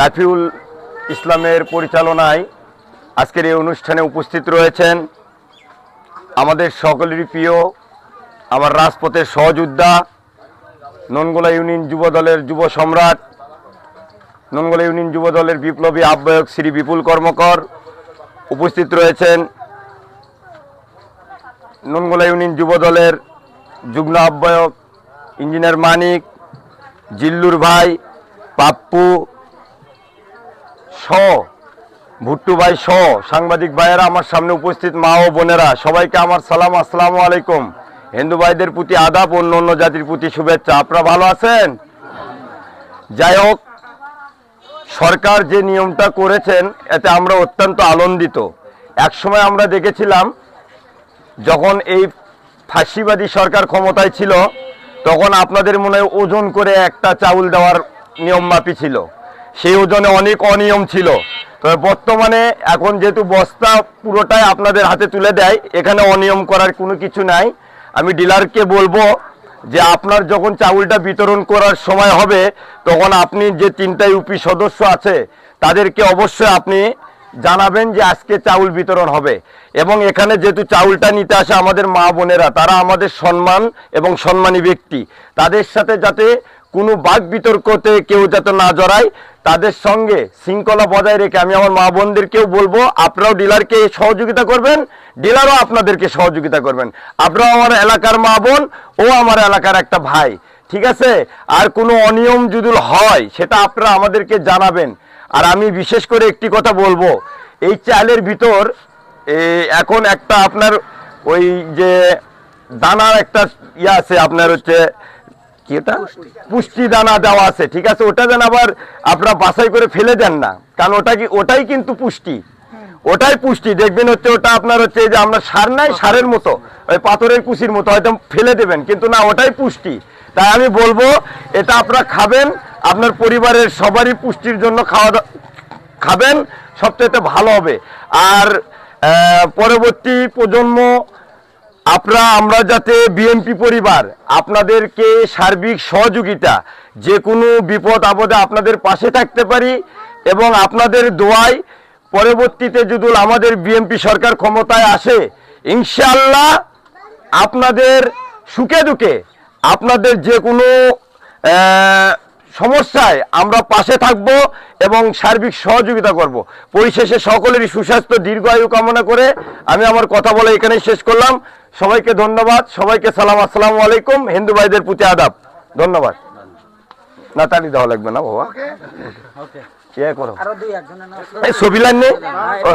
রাফিউল ইসলামের পরিচালনায় আজকের এই অনুষ্ঠানে উপস্থিত রয়েছেন আমাদের সকলেরই প্রিয়, আমার রাজপথের সহযোদ্ধা ননগোলা ইউনিয়ন যুব দলের যুব সম্রাট ননগোলা ইউনিয়ন যুব দলের বিপ্লবী আহ্বায়ক শ্রী বিপুল কর্মকর উপস্থিত রয়েছেন। ননগোলা ইউনিয়ন যুব দলের যুগ্ম আহ্বায়ক ইঞ্জিনিয়ার মানিক, জিল্লুর ভাই, পাপ্পু স, ভুট্টু ভাই স, সাংবাদিক ভাইয়েরা আমার সামনে উপস্থিত মা ও বোনেরা, সবাইকে আমার সালাম, আসসালামু আলাইকুম। হিন্দু ভাইদের প্রতি আদাব, অন্য অন্য জাতির প্রতি শুভেচ্ছা। আপনারা ভালো আছেন? যাই হোক, সরকার যে নিয়মটা করেছেন, এতে আমরা অত্যন্ত আনন্দিত। একসময় আমরা দেখেছিলাম, যখন এই ফাঁসিবাদী সরকার ক্ষমতায় ছিল, তখন আপনাদের মনে ওজন করে একটা চাউল দেওয়ার নিয়ম মাপি ছিল। সেই ওজনে অনেক অনিয়ম ছিল। তবে বর্তমানে এখন যেহেতু বস্তা পুরোটাই আপনাদের হাতে তুলে দেয়, এখানে অনিয়ম করার কোনো কিছু নাই। আমি ডিলারকে বলব যে আপনার যখন চাউলটা বিতরণ করার সময় হবে, তখন আপনি যে তিনটা ইউপি সদস্য আছে, তাদেরকে অবশ্যই আপনি জানাবেন যে আজকে চাউল বিতরণ হবে। এবং এখানে যেহেতু চাউলটা নিতে আসে আমাদের মা বোনেরা, তারা আমাদের সম্মান এবং সম্মানী ব্যক্তি। তাদের সাথে যাতে কোনো বাক বিতর্কতে কেউ যাতে না জড়ায়, তাদের সঙ্গে শৃঙ্খলা বজায় রেখে আমি আমার মা বোনদেরকেও বলব, আপনারাও ডিলারকে সহযোগিতা করবেন, ডিলারও আপনাদেরকে সহযোগিতা করবেন। আপনারাও আমার এলাকার মা বোন, ও আমার এলাকার একটা ভাই, ঠিক আছে? আর কোনো অনিয়ম যদি হয়, সেটা আপনারা আমাদেরকে জানাবেন। আর আমি বিশেষ করে একটি কথা বলব, এই চালের ভিতর এখন একটা আপনার ওই যে দানার একটা ইয়ে আছে, আপনার হচ্ছে কি ওটা পুষ্টি দানা দেওয়া আছে, ঠিক আছে? ওটা যেন আবার আপনারা বাছাই করে ফেলে দেন না। কারণ ওটা কি ওটাই কিন্তু পুষ্টি। ওটাই পুষ্টি। দেখবেন হচ্ছে ওটা আপনার হচ্ছে যে আমরা সার নাই, সারের মতো। ওই পাথরের কুচির মতো, হয়তো ফেলে দেবেন। কিন্তু না, ওটাই পুষ্টি। তাই আমি বলব, এটা আপনারা খাবেন। আপনার পরিবারের সবারই পুষ্টির জন্য খাওয়া খাবেন। সবচেয়ে ভালো হবে। আর পরবর্তী প্রজন্ম আপনারা, আমরা যাতে বিএনপি পরিবার আপনাদেরকে সার্বিক সহযোগিতা, যে কোনো বিপদ আপদে আপনাদের পাশে থাকতে পারি এবং আপনাদের দোয়ায় পরবর্তীতে যদি আমাদের বিএনপি সরকার ক্ষমতায় আসে ইনশাল্লাহ আপনাদের সুখে দুঃখে, আপনাদের যে কোনো সমস্যায় আমরা পাশে থাকব এবং সার্বিক সহযোগিতা করব। পরিশেষে সকলেরই সুস্বাস্থ্য দীর্ঘায়ু কামনা করে আমি আমার কথা বলে এখানেই শেষ করলাম। সবাইকে ধন্যবাদ। সবাইকে সালাম। আসসালামু আলাইকুম। হিন্দু ভাইদের প্রতি আদাব। ধন্যবাদ। না তালি দেওয়া লাগবে না বাবা। ইয়ে করো। ছবি লাইন নেই? ও,